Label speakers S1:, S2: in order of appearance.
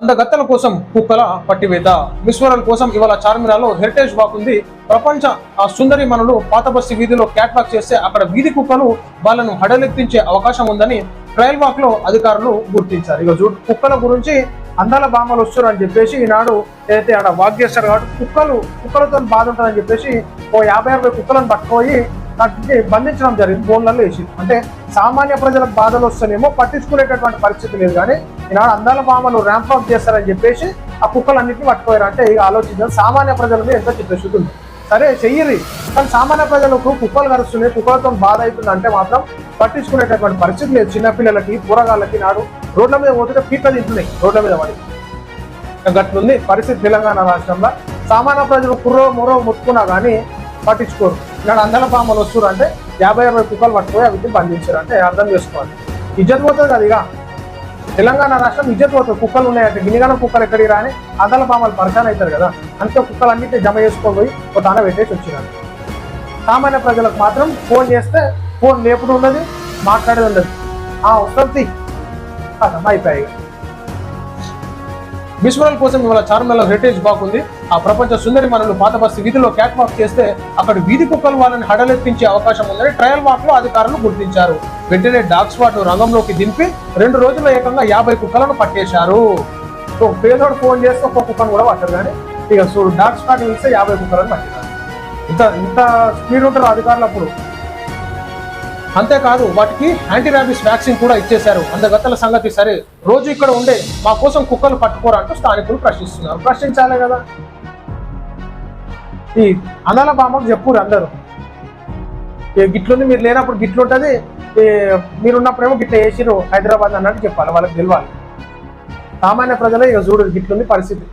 S1: అందగత్తల కోసం కుక్కల పట్టివేత. మిస్వరల్ కోసం ఇవాళ చార్మినార్లో హెరిటేజ్ వాక్ ఉంది. ప్రపంచ ఆ సుందరి మనులు పాతబస్తి వీధిలో క్యాట్ వాక్ చేస్తే అక్కడ వీధి కుక్కలు వాళ్ళను హడలెత్తించే అవకాశం ఉందని ట్రయల్ వాక్లో అధికారులు గుర్తించారు. ఇక చూడు కుక్కల గురించి అందాల బామలు వస్తారు అని చెప్పేసి ఈనాడు ఏదైతే ఆడ వాక్ చేస్తారు కాబట్టి కుక్కలు కుక్కలతో బాధ ఉంటుందని చెప్పేసి ఓ యాభై అరవై కుక్కలను పట్టుకొని తగ్గి బంధించడం జరిగింది. ఫోన్లలో వేసి. అంటే సామాన్య ప్రజలకు బాధలు వస్తేనేమో పట్టించుకునేటటువంటి పరిస్థితి లేదు కానీ ఈనాడు అందాల బామలు ర్యాంప్ అప్ చేస్తారని చెప్పేసి ఆ కుక్కలన్నింటినీ పట్టుకోయారు అంటే ఇక ఆలోచించాలి సామాన్య ప్రజల మీద ఎంత చిత్తశుద్ధి ఉంది. సరే చెయ్యరి కానీ సామాన్య ప్రజలకు కుక్కలు కరుస్తున్నాయి కుక్కలతో బాధ అవుతుంది అంటే మాత్రం పట్టించుకునేటటువంటి పరిస్థితి లేదు. చిన్నపిల్లలకి పూరగాళ్ళకి నాడు రోడ్ల మీద పోతుంటే పీట తింటున్నాయి. రోడ్ల మీద పడి. గట్లుంది. పరిస్థితి తెలంగాణ రాష్ట్రంలో. సామాన్య ప్రజలు కుర్రో ముర్రో ముట్టుకున్నా కానీ పట్టించుకోరు. ఇక్కడ అందల పాములు వస్తున్నారు అంటే యాభై అరవై కుక్కలు పట్టుకుపోయి అవి బంధించారు అంటే అర్థం చేసుకోవాలి. ఇజ్జత్ పోతుంది కదా ఇక. తెలంగాణ రాష్ట్రం ఇజ్జత్ పోతుంది కుక్కలు ఉన్నాయంటే గినిగాన కుక్కలు ఎక్కడికి రాని అందల పాములు పరిశాన్ అవుతారు కదా. అంతే కుక్కలు అన్నింటినీ జమ చేసుకొని పోయి ఒక దాన పెట్టేసి వచ్చినారు. సామాన్య ప్రజలకు మాత్రం ఫోన్ చేస్తే ఫోన్ లేపుడు ఉన్నది మాట్లాడేది ఉండదు ఆ వస్తుంది కథం అయిపోయాయి. మిస్వరల్ కోసం ఇవాళ చార్మినార్లో హెరిటేజ్ బాగుంది ఆ ప్రపంచ సుందరి మనులు పాత బస్సు వీధిలో క్యాట్ వాక్ చేస్తే అక్కడ వీధి కుక్కలు వాళ్ళని హడలెత్తించే అవకాశం ఉందని ట్రయల్ వాక్లో అధికారులు గుర్తించారు. వెంటనే డాగ్ స్క్వాడ్ రంగంలోకి దింపి రెండు రోజుల ఏకంగా యాభై కుక్కలను పట్టేశారు. సో పేదోడు ఫోన్ చేస్తే ఒక్క కుక్కను కూడా పట్టరు కానీ ఇక సో డాగ్ స్క్వాడ్ వెళ్తే యాభై కుక్కలను పట్టారు ఇంత ఇంత స్పీడ్ ఉంటారు అధికారులు అప్పుడు అంతేకాదు వాటికి యాంటీ ర్యాబిస్ వ్యాక్సిన్ కూడా ఇచ్చేశారు. అందగత్తల సంగతి సరే. రోజు ఇక్కడ ఉండే మా కోసం కుక్కలు పట్టుకోరా అంటూ స్థానికులు ప్రశ్నిస్తున్నారు. ప్రశ్నించాలే కదా. ఈ అనాల బామ్మకు చెప్పురు అందరూ. ఈ గిట్లుంది మీరు లేనప్పుడు గిట్లు ఉంటుంది మీరు గిట్ల వేసిరు హైదరాబాద్ అన్నట్టు చెప్పాలి. వాళ్ళకి తెలియాలి సామాన్య ప్రజలే ఇక చూడు గిట్లుంది పరిస్థితి.